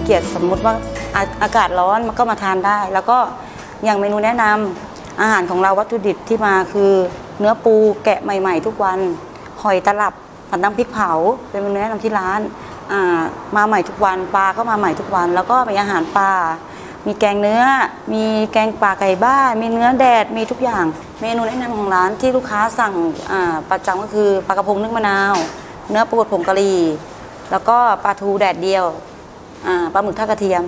มีเกียรติสมมุติว่าอาอากาศร้อนมันก็มาทานได้ แล้วก็อย่างเมนูแนะนำอาหารของเราวัตถุดิบที่มาคือ เนื้อปูแกะใหม่ ๆ ทุกวันหอยตลับผัดน้ำพริกเผา เป็นเมนูแนะนำที่ร้านามาใหม่ทุกวันปลาก็มาใหม่ทุกวัน แล้วก็มีอาหารปลามีแกงเนื้อ มีแกงป่าไก่บ้านมีเนื้อแดดมีทุกอย่าง เมนูแนะนำของร้านที่ลูกค้าสั่งประจำก็คือปลากระพงนึ่งมะนาว เนื้อปูดผงกะหรี่แล้วก็ปลาทูแดดเดียว ปลาหมึกทอดกระเทียม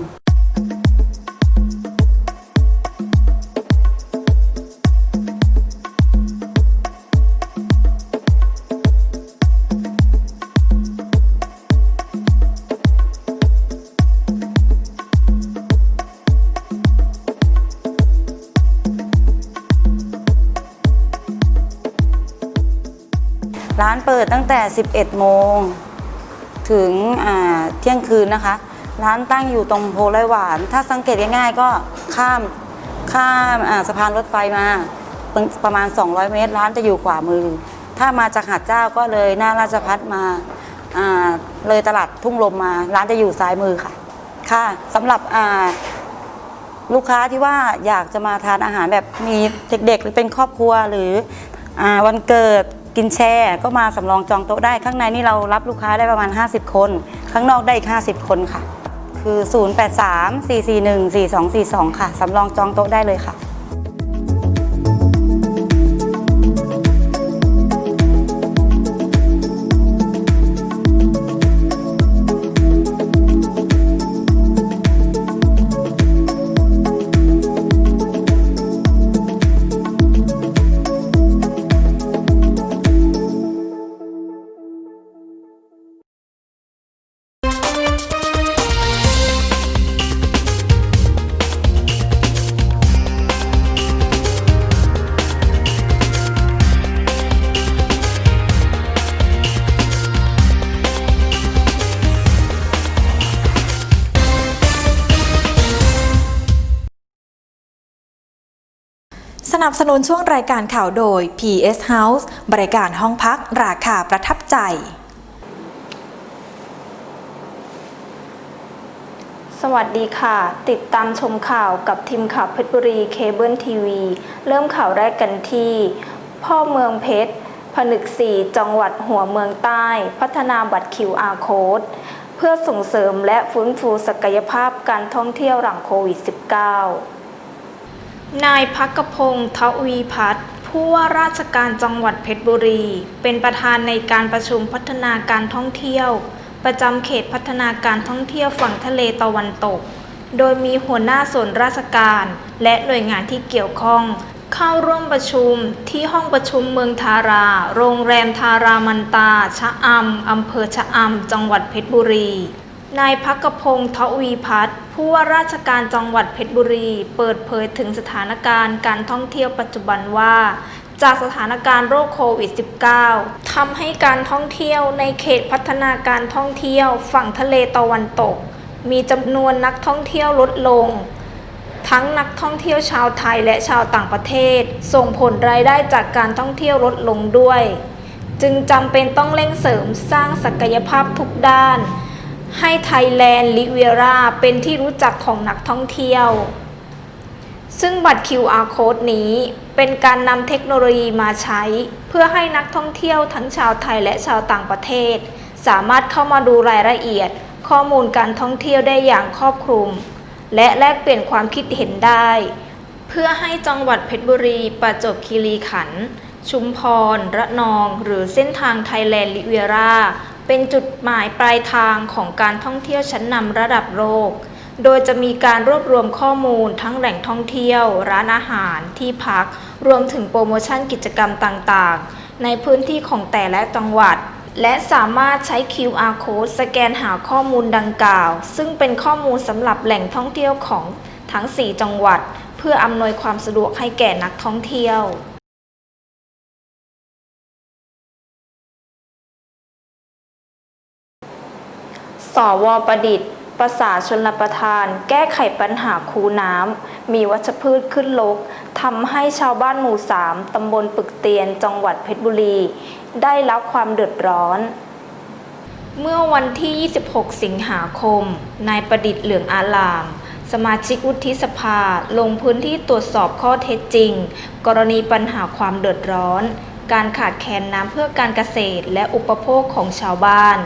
ร้านเปิดตั้งแต่ 11 โมง ถึงเที่ยงคืนนะคะ ร้านตั้งอยู่ตรงโพไร่หวาน ถ้าสังเกตง่ายๆก็ข้ามข้ามสะพานรถไฟมาประประมาณ 200 เมตร ร้านจะอยู่ขวามือ ถ้ามาจากหาดเจ้าก็เลยหน้าราชพัฒมาอ่าเลยตลาดทุ่งลมมา ร้านจะอยู่ซ้ายมือค่ะ ค่ะสำหรับลูกค้าที่ว่าอยากจะมาทานอาหารแบบมีเด็กๆ หรือเป็นครอบครัวหรืออวันเกิดกินแช่ก็มาสำรองจองโต๊ะได้ข้างในนี่เรารับลูกค้าได้ประมาณ 50 คน ข้างนอกได้อีก 50 คนค่ะ คือ 0834414242 ค่ะ สำรองจองโต๊ะได้เลยค่ะ นับสนุนช่วงรายการข่าวโดย PS House บริการห้องพักราคาประทับใจ สวัสดีค่ะ ติดตามชมข่าวกับทีมข่าวเพชรบุรีเคเบิลทีวี เริ่มข่าวแรกกันที่ พ่อเมืองเพชร ผนึกสี่จังหวัดหัวเมืองใต้ พัฒนาบัตร QR Code เพื่อส่งเสริมและฟื้นฟูศักยภาพการท่องเที่ยวหลังโควิด -19 นายพักพงศ์ทวีพัฒน์ผู้ว่าราชการจังหวัดเพชรบุรี เป็นประธานในการประชุมพัฒนาการท่องเที่ยว ประจำเขตพัฒนาการท่องเที่ยวฝั่งทะเลตะวันตก โดยมีหัวหน้าส่วนราชการ และหน่วยงานที่เกี่ยวข้อง เข้าร่วมประชุมที่ห้องประชุมเมืองทารา โรงแรมทารามันตา ชะอำอำเภอชะอำจังหวัดเพชรบุรี นายพักกพงศ์ทวีพัฒน์ผู้ว่าราชการจังหวัดเพชรบุรี เปิดเผยถึงสถานการณ์การท่องเที่ยวปัจจุบันว่า จากสถานการณ์โรคโควิด -19 ทำให้การท่องเที่ยวในเขตพัฒนาการท่องเที่ยวฝั่งทะเลตะวันตก มีจำนวนนักท่องเที่ยวลดลง ทั้งนักท่องเที่ยวชาวไทยและชาวต่างประเทศ ส่งผลรายได้จากการท่องเที่ยวลดลงด้วย จึงจำเป็นต้องเร่งเสริมสร้างศักยภาพทุกด้าน ให้ไทยแลนด์ลิเวียราเป็นที่รู้จักของนักท่องเที่ยว ซึ่งบัตร QR code นี้เป็นการนำเทคโนโลยีมาใช้ เพื่อให้นักท่องเที่ยวทั้งชาวไทยและชาวต่างประเทศ สามารถเข้ามาดูรายละเอียด ข้อมูลการท่องเที่ยวได้อย่างครอบคลุม และแลกเปลี่ยนความคิดเห็นได้ เพื่อให้จังหวัดเพชรบุรี ประจวบคีรีขันธ์ชุมพร ระนอง หรือเส้นทางไทยแลนด์ลิเวียรา เป็นจุดหมายปลายทางของการท่องเที่ยวชั้นนำระดับโลก โดยจะมีการรวบรวมข้อมูลทั้งแหล่งท่องเที่ยว ร้านอาหาร ที่พัก รวมถึงโปรโมชั่นกิจกรรมต่างๆ ในพื้นที่ของแต่ละจังหวัด และสามารถใช้ QR code สแกนหาข้อมูลดังกล่าว ซึ่งเป็นข้อมูลสำหรับแหล่งท่องเที่ยวของทั้ง 4 จังหวัด เพื่ออำนวยความสะดวกให้แก่นักท่องเที่ยว สวประดิษฐ์ ประสาชนประทาน แก้ไขปัญหาคูน้ำ มีวัชพืชขึ้นลกทำให้ชาวบ้านหมู่สามตำบลปึกเตียน จังหวัดเพชรบุรี ได้รับความเดือดร้อน เมื่อวันที่ 26 สิงหาคม นายประดิษฐ์เหลืองอาราม สมาชิกวุฒิสภาลงพื้นที่ตรวจสอบข้อเท็จจริง กรณีปัญหาความเดือดร้อน การขาดแคลนน้ำเพื่อการเกษตรและอุปโภคของชาวบ้าน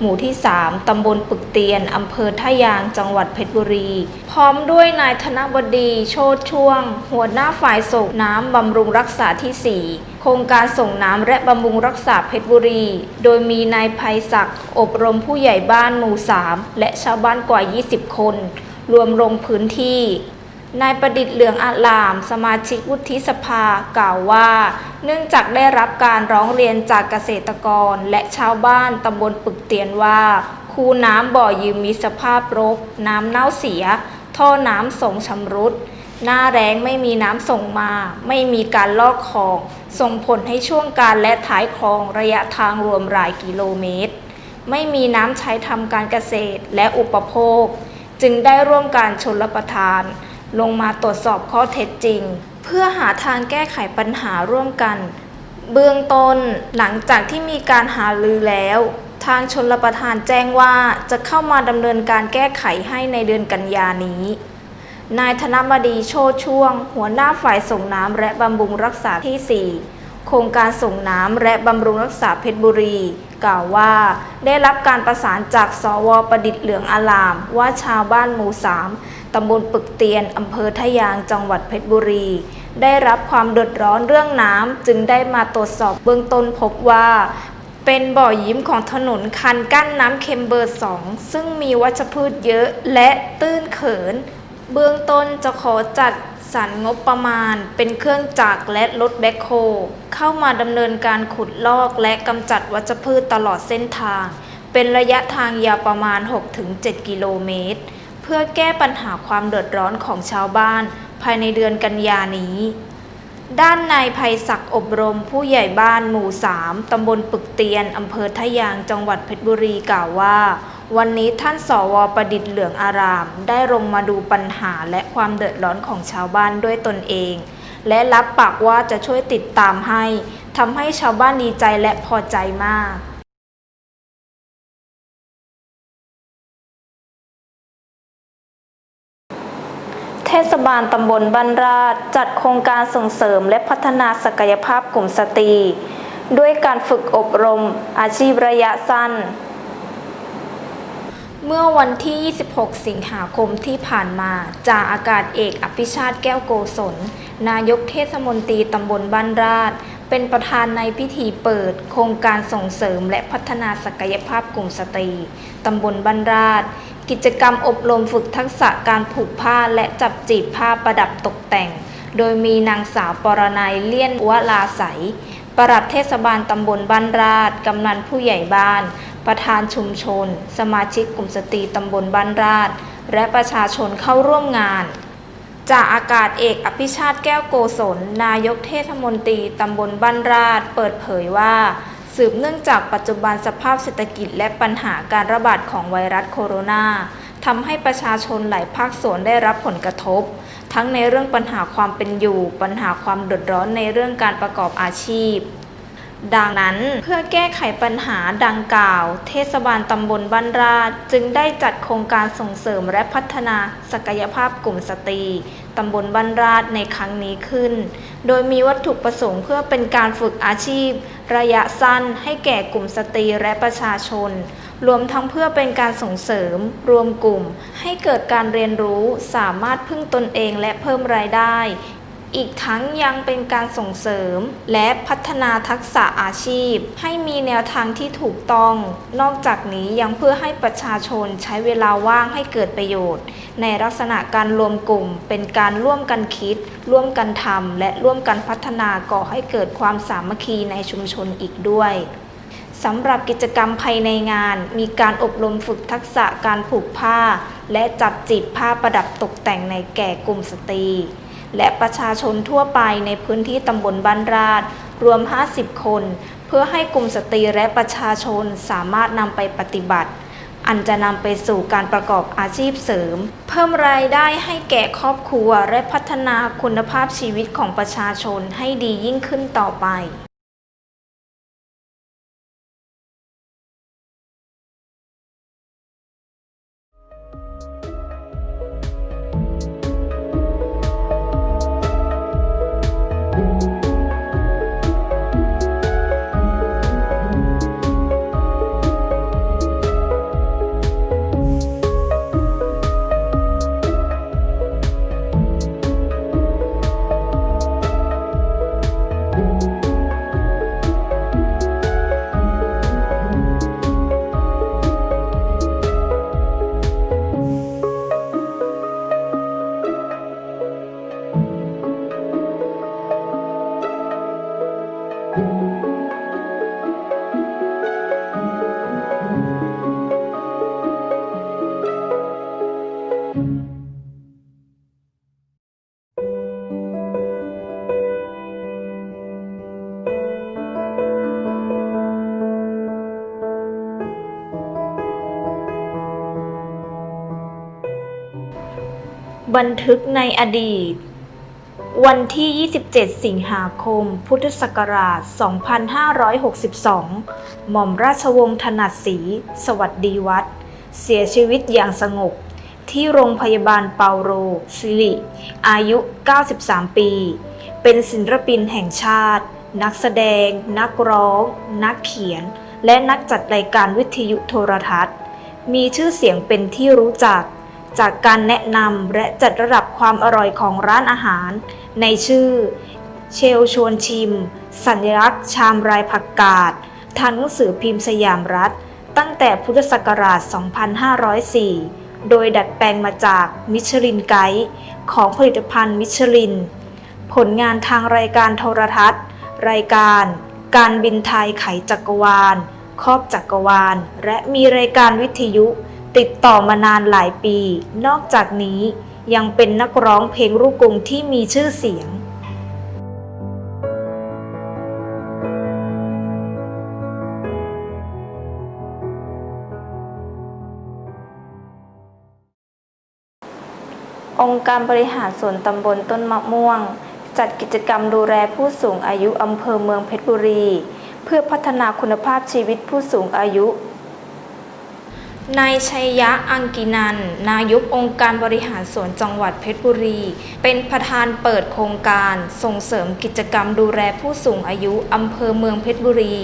หมู่ที่ 3 ตำบลปึกเตียน อำเภอท่ายาง จังหวัดเพชรบุรี พร้อมด้วยนายธนบดี โชดช่วง หัวหน้าฝ่ายส่งน้ำบำรุงรักษาที่ 4 โครงการส่งน้ำและบำรุงรักษาเพชรบุรี โดยมีนายภัยศักดิ์อบรมผู้ใหญ่บ้านหมู่ 3 และชาวบ้านกว่า 20 คน รวมลงพื้นที่ นายประดิษฐ์เหลืองอาลาม สมาชิกวุฒิสภากล่าวว่า เนื่องจากได้รับการร้องเรียนจากเกษตรกรและชาวบ้านตำบลปึกเตียนว่า คูน้ำบ่อยืมมีสภาพรก น้ำเน่าเสีย ท่อน้ำส่งชำรุด หน้าแรงไม่มีน้ำส่งมา ไม่มีการลอกคลอง ส่งผลให้ช่วงการและท้ายคลองระยะทางรวมหลายกิโลเมตร ไม่มีน้ำใช้ทำการเกษตรและอุปโภค จึงได้ร่วมการชนรประทาน ลงมาตรวจสอบข้อเท็จจริง เพื่อหาทางแก้ไขปัญหาร่วมกัน เบื้องต้นหลังจากที่มีการหาลือแล้ว ทางชนรประทานแจ้งว่าจะเข้ามาดำเนินการแก้ไขให้ในเดือนกันยานี้ นายธนบดีโชดช่วง หัวหน้าฝ่ายส่งน้ำและบำรุงรักษาที่ 4โครงการส่งน้ำและบำรุงรักษาเพชรบุรี กล่าวว่า ได้รับการประสานจากสวประดิษฐ์เหลืองอาราม ว่าชาวบ้านหมู่3 ตำบลปึกเตียน อำเภอทะยาง จังหวัดเพชรบุรี ได้รับความเดือดร้อนเรื่องน้ำจึงได้มาตรวจสอบเบื้องต้นพบว่า เป็นบ่อยิ้มของถนนคันกั้นน้ำเค็มเบอร์สองซึ่งมีวัชพืชเยอะและตื้นเขิน เบื้องต้นจะขอจัดสรรงบประมาณ เป็นเครื่องจักรและรถแบ็คโฮเข้ามาดำเนินการขุดลอกและกำจัดวัชพืชตลอดเส้นทาง เป็นระยะทางยาวประมาณ 6-7 กิโลเมตร เพื่อแก้ปัญหาความเดือดร้อนของชาวบ้าน ภายในเดือนกันยานี้ ด้านนายภัยศักดิ์อบรมผู้ใหญ่บ้านหมู่ 3 ตำบลปึกเตียน อำเภอทะยาง จังหวัดเพชรบุรีกล่าวว่า วันนี้ท่านสวประดิษฐ์เหลืองอาราม ได้ลงมาดูปัญหาและความเดือดร้อนของชาวบ้านด้วยตนเอง และรับปากว่าจะช่วยติดตามให้ทำให้ชาวบ้านดีใจและพอใจมาก ศบาลตำบลบ้านราชจัดโครงการส่งเสริมและพัฒนาศักยภาพกลุ่มสตรี ด้วยการฝึกอบรมอาชีพระยะสั้น เมื่อวันที่ 26 สิงหาคมที่ผ่านมาจ่าอากาศเอกอภิชาติแก้วโกศล นายกเทศมนตรีตำบลบ้านราชเป็นประธานในพิธีเปิด โครงการส่งเสริมและพัฒนาศักยภาพกลุ่มสตรีตำบลบ้านราช กิจกรรมอบรมฝึกทักษะการผูกผ้าและจับจีบผ้าประดับตกแต่ง โดยมีนางสาวปรนัยเลี่ยนวลาใสปลัดเทศบาลตำบลบ้านราชกำนันผู้ใหญ่บ้าน ประธานชุมชน สมาชิกกลุ่มสตรีตำบลบ้านราชและประชาชนเข้าร่วมงานจากอากาศเอกอภิชาติแก้วโกศลนายกเทศมนตรีตำบลบ้านราชเปิดเผยว่า สืบเนื่องจากปัจจุบันสภาพเศรษฐกิจและปัญหาการระบาดของไวรัสโคโรนาทำให้ประชาชนหลายภาคส่วนได้รับผลกระทบ ทั้งในเรื่องปัญหาความเป็นอยู่ ปัญหาความเดือดร้อนในเรื่องการประกอบอาชีพ ดังนั้นเพื่อแก้ไขปัญหาดังกล่าว เทศบาลตำบลบ้านราช จึงได้จัดโครงการส่งเสริมและพัฒนาศักยภาพกลุ่มสตรีตำบลบ้านราชในครั้งนี้ขึ้น โดยมีวัตถุประสงค์เพื่อเป็นการฝึกอาชีพ ระยะสั้นให้แก่กลุ่มสตรีและประชาชน รวมทั้งเพื่อเป็นการส่งเสริม รวมกลุ่ม ให้เกิดการเรียนรู้สามารถพึ่งตนเองและเพิ่มรายได้ อีกทั้งยังเป็นการส่งเสริม และพัฒนาทักษะอาชีพ ให้มีแนวทางที่ถูกต้อง นอกจากนี้ยังเพื่อให้ประชาชนใช้เวลาว่างให้เกิดประโยชน์ ในลักษณะการรวมกลุ่ม เป็นการร่วมกันคิด ร่วมกันทำและร่วมกันพัฒนาก่อให้เกิดความสามัคคีในชุมชนอีกด้วยสำหรับกิจกรรมภายในงาน มีการอบรมฝึกทักษะการผูกผ้า และจับจีบผ้าประดับตกแต่งในแก่กลุ่มสตรี และประชาชนทั่วไปในพื้นที่ตำบลบ้านราดรวม 50 คน เพื่อให้กลุ่มสตรีและประชาชนสามารถนำไปปฏิบัติ อันจะนำไปสู่การประกอบอาชีพเสริม เพิ่มรายได้ให้แก่ครอบครัวและพัฒนาคุณภาพชีวิตของประชาชนให้ดียิ่งขึ้นต่อไป บันทึกในอดีต วันที่ 27 สิงหาคม พุทธศักราช 2562 หม่อมราชวงศ์ถนัดศรีสวัสดีวัด เสียชีวิตอย่างสงบ ที่โรงพยาบาลเปาโรสิริ อายุ 93 ปี เป็นศิลปินแห่งชาติ นักแสดง นักร้อง นักเขียน และนักจัดรายการวิทยุโทรทัศน์ มีชื่อเสียงเป็นที่รู้จัก จากการแนะนำและจัดระดับความอร่อยของร้านอาหาร ในชื่อ เชลชวนชิม สัญลักษณ์ชามรายผักกาดทางหนังสือพิมพ์สยามรัฐ ตั้งแต่พุทธศักราช 2504 โดยดัดแปลงมาจากมิชลินไกด์ของผลิตภัณฑ์มิชลิน ผลงานทางรายการโทรทัศน์ รายการ การบินไทยไขจักรวาล ครอบจักรวาล และมีรายการวิทยุ ติดต่อมานานหลายปี นอกจากนี้ยังเป็นนักร้องเพลงลูกกรุงที่มีชื่อเสียง องค์การบริหารส่วนตำบลต้นมะม่วง จัดกิจกรรมดูแลผู้สูงอายุอำเภอเมืองเพชรบุรี เพื่อพัฒนาคุณภาพชีวิตผู้สูงอายุ นายชัยยะอังกินัน นายกองค์การบริหารส่วนจังหวัดเพชรบุรี เป็นประธานเปิดโครงการส่งเสริมกิจกรรมดูแลผู้สูงอายุอำเภอเมืองเพชรบุรี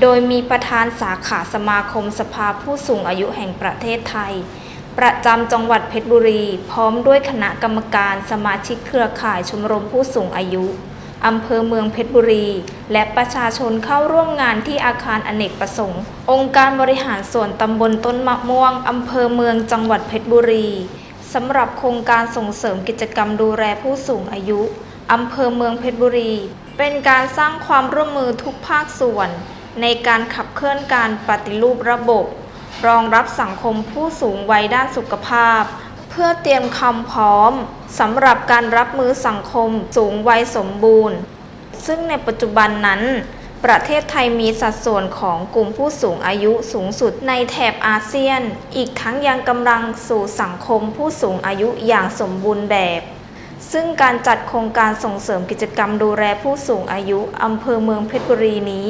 โดยมีประธานสาขาสมาคมสภาผู้สูงอายุแห่งประเทศไทย ประจำจังหวัดเพชรบุรี พร้อมด้วยคณะกรรมการสมาชิกเครือข่ายชมรมผู้สูงอายุ อำเภอเมืองเพชรบุรี และประชาชนเข้าร่วมงานที่อาคารอเนกประสงค์ องค์การบริหารส่วนตำบลต้นมะม่วงอำเภอเมืองจังหวัดเพชรบุรีสำหรับโครงการส่งเสริมกิจกรรมดูแลผู้สูงอายุอำเภอเมืองเพชรบุรี เป็นการสร้างความร่วมมือทุกภาคส่วน ในการขับเคลื่อนการปฏิรูประบบ รองรับสังคมผู้สูงวัยด้านสุขภาพ เพื่อเตรียมความพร้อม สำหรับการรับมือสังคมสูงวัยสมบูรณ์ ซึ่งในปัจจุบันนั้น ประเทศไทยมีสัดส่วนของกลุ่มผู้สูงอายุสูงสุดในแถบอาเซียน อีกทั้งยังกำลังสู่สังคมผู้สูงอายุอย่างสมบูรณ์แบบ ซึ่งการจัดโครงการส่งเสริมกิจกรรมดูแลผู้สูงอายุอำเภอเมืองเพชรบุรีนี้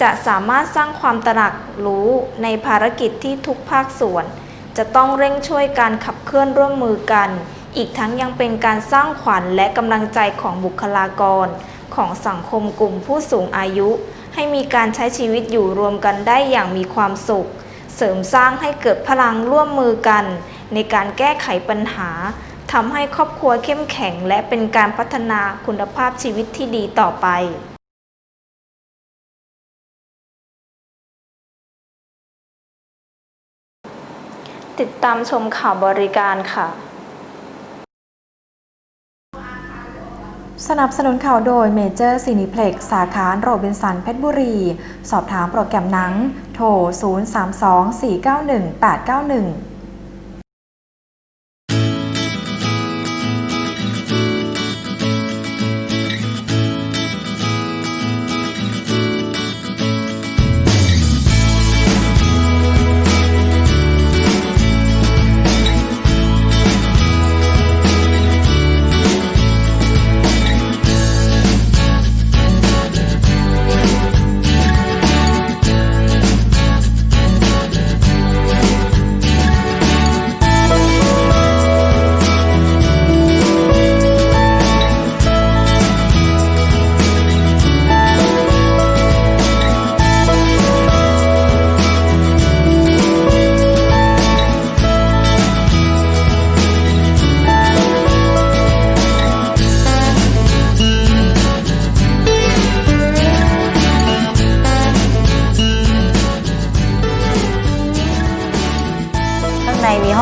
จะสามารถสร้างความตระหนักรู้ในภารกิจที่ทุกภาคส่วน จะต้องเร่งช่วยการขับเคลื่อนร่วมมือกัน อีกทั้งยังเป็นการสร้างขวัญและกำลังใจของบุคลากร ของสังคมกลุ่มผู้สูงอายุ ให้มีการใช้ชีวิตอยู่รวมกันได้อย่างมีความสุข เสริมสร้างให้เกิดพลังร่วมมือกัน ในการแก้ไขปัญหาทำให้ครอบครัวเข้มแข็ง และเป็นการพัฒนาคุณภาพชีวิตที่ดีต่อไปติดตามชมข่าวบริการค่ะ สนับสนุนข่าวโดยเมเจอร์ซีนิเพล็กสาขาโรบินสันเพชรบุรี สอบถามโปรแกรมหนัง โทร 032 491 891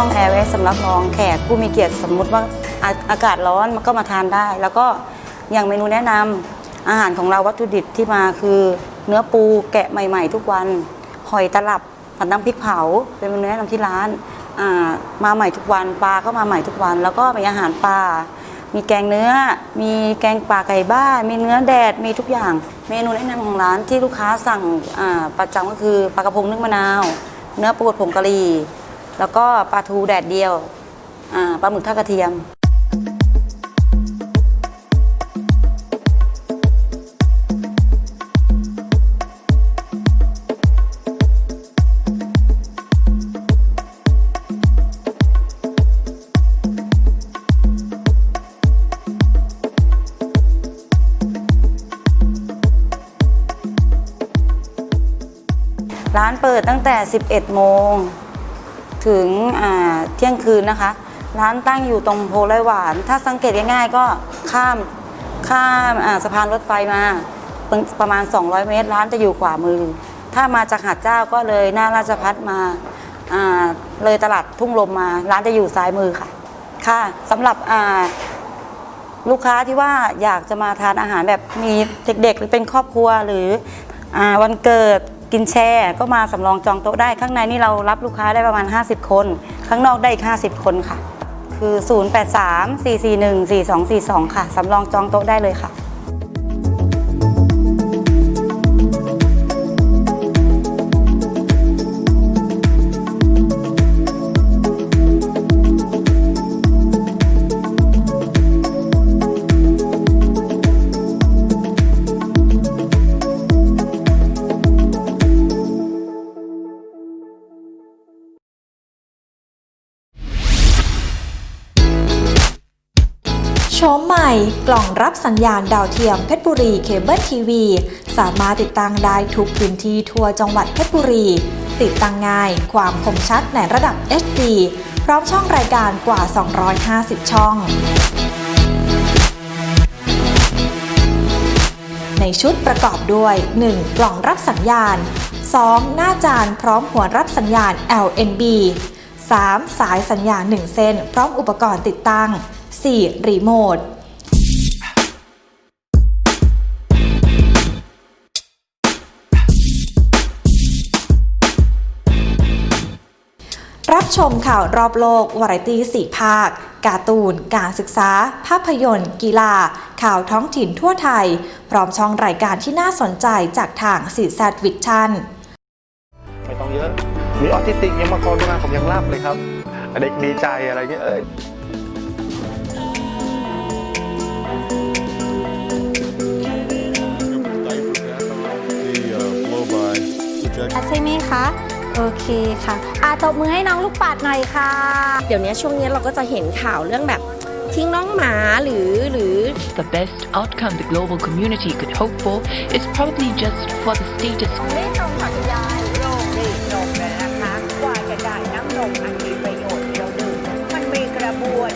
ห้องแอร์ไว้สำหรับรองแขกผู้มีเกียรติสมมุติว่าอาอากาศร้อนมันก็มาทานได้ แล้วก็อย่างเมนูแนะนำอาหารของเราวัตถุดิบที่มาคือ เนื้อปูแกะใหม่ ๆ ทุกวันหอยตลับผัดน้ำพริกเผา เป็นเมนูแนะนำที่ร้านอ่ามาใหม่ทุกวันปลาก็มาใหม่ทุกวัน แล้วก็มีอาหารปลา มีแกงเนื้อ มีแกงป่าไก่บ้าน มีเนื้อแดด มีทุกอย่าง เมนูแนะนำของร้านที่ลูกค้าสั่งอ่าประจำก็คือปลากระพงนึ่งมะนาว เนื้อปูดผงกะหรี่ แล้วก็ปลาทูแดดเดียวปลาหมึกทอดกระเทียม ร้านเปิดตั้งแต่ 11 โมง ถึงเที่ยงคืนนะคะ ร้านตั้งอยู่ตรงโพไรหวาน ถ้าสังเกตง่ายๆก็ข้ามข้ามาสะพานรถไฟมาประประมาณ 200 เมตร ร้านจะอยู่ขวามือ ถ้ามาจากหาดเจ้าก็เลยหน้าราชพัฒมาาเลยตลาดทุ่งลมมา ร้านจะอยู่ซ้ายมือค่ะ ค่ะสำหรับลูกค้าที่ว่าอยากจะมาทานอาหารแบบมีเด็กๆ หรือเป็นครอบครัวหรืออวันเกิด กินแช่ก็มาสำรองจองโต๊ะได้ ข้างในนี่เรารับลูกค้าได้ประมาณ 50 คน ข้างนอกได้อีก 50 คนค่ะ คือ 0834414242 ค่ะ สำรองจองโต๊ะได้เลยค่ะ โฉมใหม่กล่องรับสัญญาณดาวเทียมเพชรบุรีเคเบิลทีวี สามารถติดตั้งได้ทุกพื้นที่ทั่วจังหวัดเพชรบุรี ติดตั้งง่าย ความคมชัดในระดับ HD พร้อมช่องรายการกว่า 250 ช่อง ในชุดประกอบด้วย 1. กล่องรับสัญญาณ 2. หน้าจานพร้อมหัวรับสัญญาณ LNB 3. สายสัญญาณ 1 เส้น พร้อมอุปกรณ์ติดตั้ง 4. รีโมทรับชมข่าวรอบโลก วาไรตี้4ภาค การ์ตูน การศึกษา ภาพยนตร์ กีฬา ข่าวท้องถิ่นทั่วไทย พร้อมช่องรายการที่น่าสนใจจากทางสีแซดวิชั่นไม่ต้องเยอะ มีออทิสติกยังมาโกนมาผมยังรับเลยครับ เด็กดีใจอะไรเงี้ยเอ้ย ช่ไหมคะ โอเคค่ะอาตบมือให้น้องลูกปัดหน่อยค่ะ เดี๋ยวนี้ช่วงนี้เราก็จะเห็นข่าวเรื่องแบบทิ้งน้องหมาหรือหรือ The best outcome the global community could hope for is probably just for the status ไม่ตรงค่ะคุณยายโรงรีดนมเนี่ยนะคะกว่าจะได้น้ำนมอันมีประโยชน์ที่เราดื่มมันมีกระบวน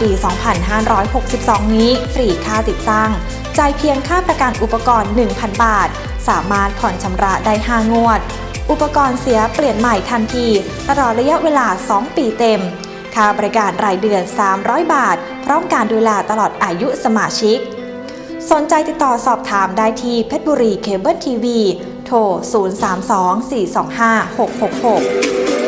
ปี 2562 นี้ ฟรีค่าติดตั้งจ่ายเพียงค่าประกันอุปกรณ์ 1,000 บาท สามารถผ่อนชำระได้ 5 งวด อุปกรณ์เสียเปลี่ยนใหม่ทันทีตลอดระยะเวลา 2 ปีเต็ม ค่าบริการรายเดือน 300 บาท พร้อมการดูแลตลอดอายุสมาชิก สนใจติดต่อสอบถามได้ที่เพชรบุรีเคเบิลทีวี โทร 032 425 666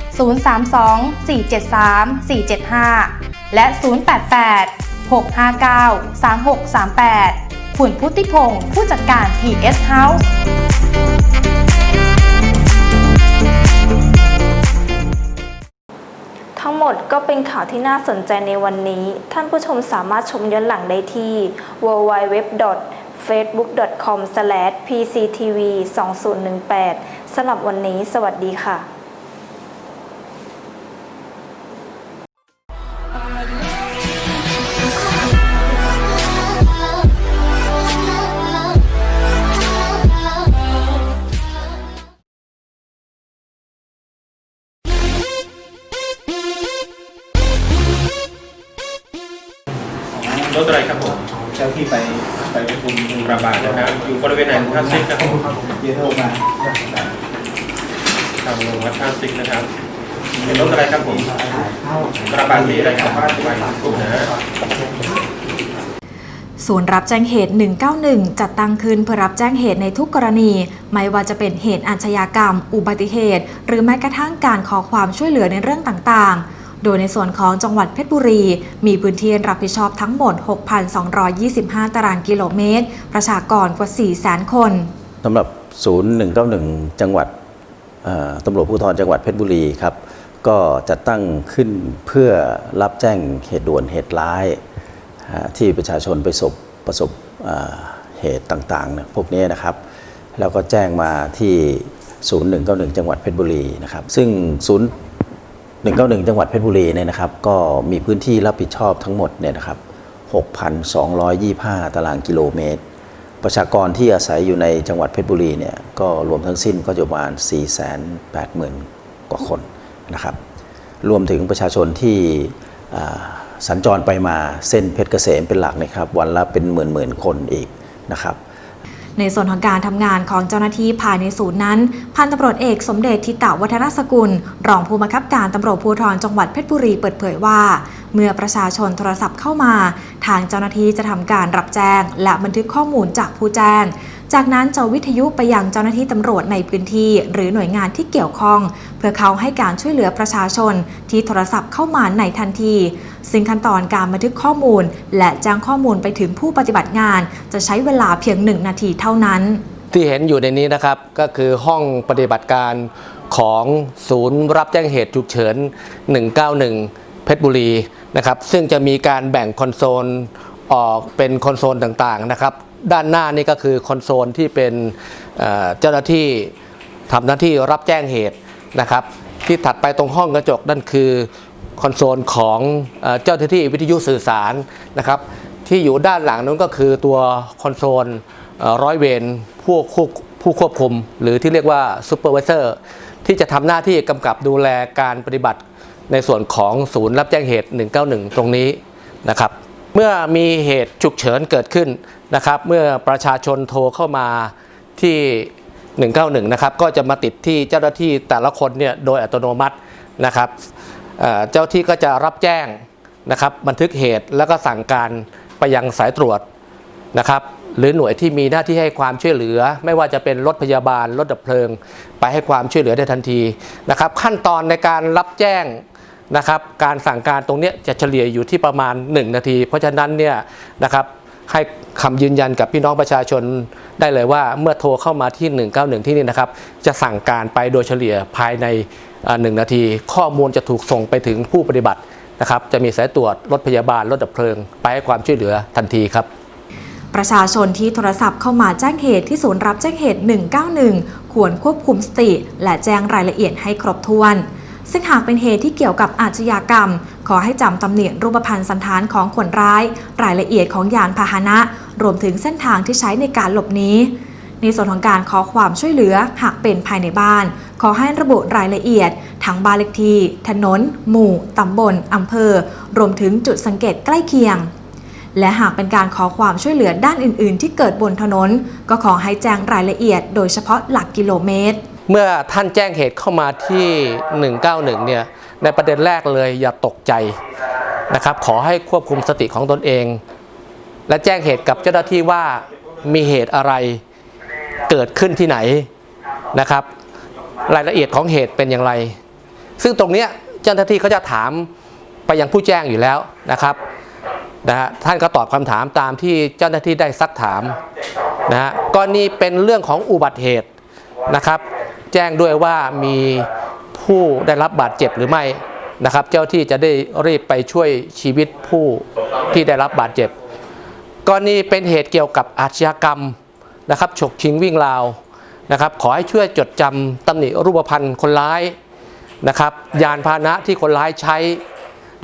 032-473-475 และ 088-659-3638คุณพุทธิพงศ์ผู้จัดการ PS House ทั้งหมดก็เป็นข่าวที่น่าสนใจในวันนี้ ท่านผู้ชมสามารถชมย้อนหลังได้ที่ www.facebook.com/pctv2018 สำหรับวันนี้ สวัสดีค่ะ ศูนย์รับแจ้งเหตุ 191 จัดตั้งขึ้นเพื่อรับแจ้งเหตุในทุกกรณี ไม่ว่าจะเป็นเหตุอาชญากรรม อุบัติเหตุ หรือแม้กระทั่งการขอความช่วยเหลือในเรื่องต่างๆ โดยในส่วนของจังหวัดเพชรบุรี มีพื้นที่รับผิดชอบทั้งหมด 6,225 ตารางกิโลเมตร ประชากรกว่า 400,000 คนสำหรับศูนย์191 จังหวัดตำรวจภูธรจังหวัดเพชรบุรีครับก็จัดตั้งขึ้นเพื่อรับแจ้งเหตุด่วนเหตุร้าย ที่ประชาชนไปสบประสบเหตุต่างๆพวกนี้นะครับ แล้วก็แจ้งมาที่ศูนย์191 จังหวัดเพชรบุรีนะครับ ซึ่งศูนย์191 จังหวัดเพชรบุรีเนี่ยนะครับ ก็มีพื้นที่รับผิดชอบทั้งหมดเนี่ยนะครับ 6,225 ตารางกิโลเมตร ประชากรที่อาศัยอยู่ในจังหวัดเพชรบุรีเนี่ยก็รวมทั้งสิ้นก็จะประมาณ 480,000 กว่าคนนะครับ รวมถึงประชาชนที่ สัญจรไปมาเส้นเพชรเกษมเป็นหลักนะครับ วันละเป็นหมื่นๆคนอีกนะครับในส่วนของการทำงานของเจ้าหน้าที่ภายในศูนย์นั้น พันตำรวจเอกสมเด็จทิตาวัฒนสกุล รองผู้บังคับการตำรวจภูธรจังหวัดเพชรบุรีเปิดเผยว่า เมื่อประชาชนโทรศัพท์เข้ามา ทางเจ้าหน้าที่จะทำการรับแจ้ง และบันทึกข้อมูลจากผู้แจ้ง จากนั้นจะวิทยุไปยังเจ้าหน้าที่ตำรวจในพื้นที่ หรือหน่วยงานที่เกี่ยวข้อง เพื่อเขาให้การช่วยเหลือประชาชน ที่โทรศัพท์เข้ามาในทันที ซึ่งขั้นตอนการบันทึกข้อมูล และแจ้งข้อมูลไปถึงผู้ปฏิบัติงาน จะใช้เวลาเพียงหนึ่งนาทีเท่านั้นที่เห็นอยู่ในนี้นะครับก็คือห้องปฏิบัติการของศูนย์รับแจ้งเหตุฉุกเฉิน 191 เพชรบุรีนะครับซึ่งจะมีการแบ่งคอนโซลออกเป็นคอนโซลต่างๆนะครับ ด้านหน้านี่ก็คือคอนโซลที่เป็นเจ้าหน้าที่ทำหน้าที่รับแจ้งเหตุนะครับ ที่ถัดไปตรงห้องกระจกนั่นคือคอนโซลของเจ้าหน้าที่วิทยุสื่อสารนะครับ ที่อยู่ด้านหลังนั้นก็คือตัวคอนโซลร้อยเวรผู้ควบผู้ควบคุม หรือที่เรียกว่าซูเปอร์วิเซอร์ที่จะทำหน้าที่กำกับดูแลการปฏิบัติในส่วนของศูนย์รับแจ้งเหตุ 191 ตรงนี้นะครับ เมื่อมีเหตุฉุกเฉินเกิดขึ้น นะครับ เมื่อประชาชนโทรเข้ามาที่ 191 นะครับ ก็จะมาติดที่เจ้าหน้าที่แต่ละคนเนี่ยโดยอัตโนมัตินะครับเจ้าที่ก็จะรับแจ้งนะครับบันทึกเหตุแล้วก็สั่งการไปยังสายตรวจนะครับหรือหน่วยที่มีหน้าที่ให้ความช่วยเหลือ ไม่ว่าจะเป็นรถพยาบาลรถดับเพลิง ไปให้ความช่วยเหลือได้ทันทีนะครับ ขั้นตอนในการรับแจ้งนะครับ การสั่งการตรงนี้จะเฉลี่ยอยู่ที่ประมาณ 1 นาที เพราะฉะนั้นเนี่ยนะครับ ให้คำยืนยันกับพี่น้องประชาชนได้เลยว่าเมื่อโทรเข้ามาที่ 191 ที่นี่นะครับ จะสั่งการไปโดยเฉลี่ยภายในอ่าหนึ่งนาที ข้อมูลจะถูกส่งไปถึงผู้ปฏิบัตินะครับ จะมีสายตรวจรถพยาบาลรถดับเพลิง ไปให้ความช่วยเหลือทันทีครับประชาชนที่โทรศัพท์เข้ามาแจ้งเหตุที่ศูนย์รับแจ้งเหตุ 191 ควรควบคุมสติ และแจ้งรายละเอียดให้ครบถ้วน ซึ่งหากเป็นเหตุที่เกี่ยวกับอาชญากรรม อให้จำตำเนียรูปพรรณสันฐานของคนร้าย รายละเอียดของยานพาหนะ รวมถึงเส้นทางที่ใช้ในการหลบหนีในส่วนของการขอความช่วยเหลือหากเป็นภายในบ้าน ขอให้ระบุรายละเอียด ทั้งบ้านเลขที่ ถนน หมู่ ตำบล อำเภอ รวมถึงจุดสังเกตใกล้เคียง และหากเป็นการขอความช่วยเหลือด้านอื่น ๆ ที่เกิดบนถนน ก็ขอให้แจ้งรายละเอียด โดยเฉพาะหลักกิโลเมตร เมื่อท่านแจ้งเหตุเข้ามาที่ 191 เนี่ย ในประเด็นแรกเลยอย่าตกใจนะครับ ขอให้ควบคุมสติของตนเอง และแจ้งเหตุกับเจ้าหน้าที่ว่ามีเหตุอะไรเกิดขึ้นที่ไหนนะครับ รายละเอียดของเหตุเป็นอย่างไร ซึ่งตรงนี้เจ้าหน้าที่เขาจะถามไปยังผู้แจ้งอยู่แล้วนะครับนะฮะท่านก็ตอบคำถามตามที่เจ้าหน้าที่ได้ซักถามนะฮะกรณีเป็นเรื่องของอุบัติเหตุนะครับ แจ้งด้วยว่ามี ผู้ได้รับบาดเจ็บหรือไม่นะครับ เจ้าที่จะได้รีบไปช่วยชีวิตผู้ที่ได้รับบาดเจ็บกรณีเป็นเหตุเกี่ยวกับอาชญากรรมนะครับฉกชิงวิ่งราวนะครับ ขอให้ช่วยจดจำตำหนิรูปพรรณคนร้ายนะครับ ยานพาหนะที่คนร้ายใช้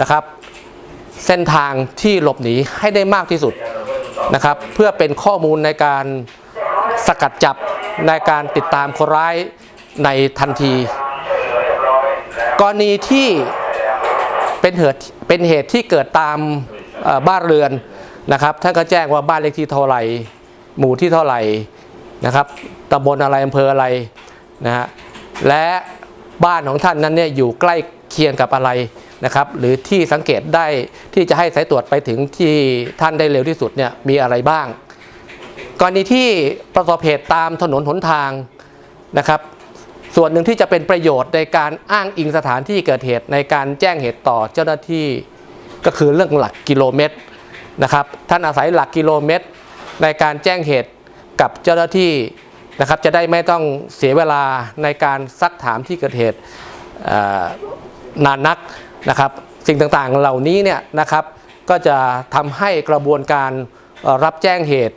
นะครับ เส้นทางที่หลบหนีให้ได้มากที่สุดนะครับ เพื่อเป็นข้อมูลในการสกัดจับในการติดตามคนร้ายในทันที กรณีที่เป็นเหตุเป็นเหตุที่เกิดตามบ้านเรือนนะครับท่านก็แจ้งว่าบ้านเลขที่เท่าไหร่หมู่ที่เท่าไหร่นะครับตำบลอะไรอำเภออะไรนะฮะและบ้านของท่านนั้นเนี่ยอยู่ใกล้เคียงกับอะไรนะครับหรือที่สังเกตได้ที่จะให้สายตรวจไปถึงที่ท่านได้เร็วที่สุดเนี่ยมีอะไรบ้าง กรณีที่ประสบเหตุตามถนนหนทางนะครับ ส่วนหนึ่งที่จะเป็นประโยชน์ในการอ้างอิงสถานที่เกิดเหตุในการแจ้งเหตุต่อเจ้าหน้าที่ก็คือเรื่องหลักกิโลเมตรนะครับท่านอาศัยหลักกิโลเมตร ในการแจ้งเหตุกับเจ้าหน้าที่นะครับจะได้ไม่ต้องเสียเวลาในการซักถามที่เกิดเหตุนานนักนะครับ สิ่งต่างๆเหล่านี้เนี่ยนะครับก็จะทำให้กระบวนการรับแจ้งเหตุ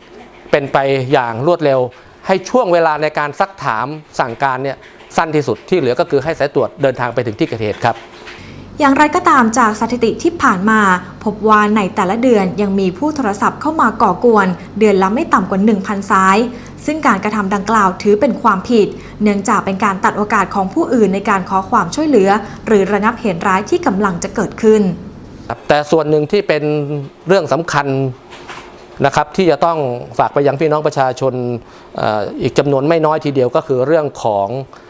เป็นไปอย่างรวดเร็ว ให้ช่วงเวลาในการซักถามสั่งการเนี่ย สั้นที่สุดที่เหลือก็คือให้สายตรวจเดินทางไปถึงที่เกิดเหตุครับอย่างไรก็ตามจากสถิติที่ผ่านมา พบว่าในแต่ละเดือนยังมีผู้โทรศัพท์เข้ามาก่อกวน เดือนละไม่ต่ำกว่า 1,000 สาย ซึ่งการกระทำดังกล่าวถือเป็นความผิด เนื่องจากเป็นการตัดโอกาสของผู้อื่นในการขอความช่วยเหลือ หรือระงับเหตุร้ายที่กำลังจะเกิดขึ้น แต่ส่วนหนึ่งที่เป็นเรื่องสำคัญนะครับที่จะต้องฝากไปยังพี่น้องประชาชนเอ่ออีกจำนวนไม่น้อยทีเดียวก็คือเรื่องของเออ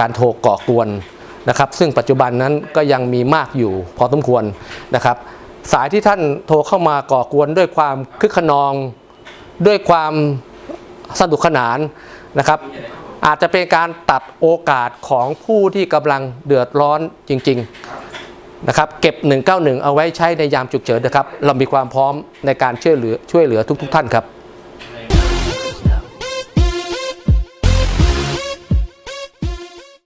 การโทรก่อกวนนะครับ ซึ่งปัจจุบันนั้นก็ยังมีมากอยู่พอสมควรนะครับ สายที่ท่านโทรเข้ามาก่อกวนด้วยความคึกขนอง ด้วยความสนุกสนานนะครับ อาจจะเป็นการตัดโอกาสของผู้ที่กำลังเดือดร้อนจริง ๆนะครับ เก็บ 191 เอาไว้ใช้ในยามฉุกเฉินนะครับ เรามีความพร้อมในการช่วยเหลือช่วยเหลือทุก ๆ ท่านครับ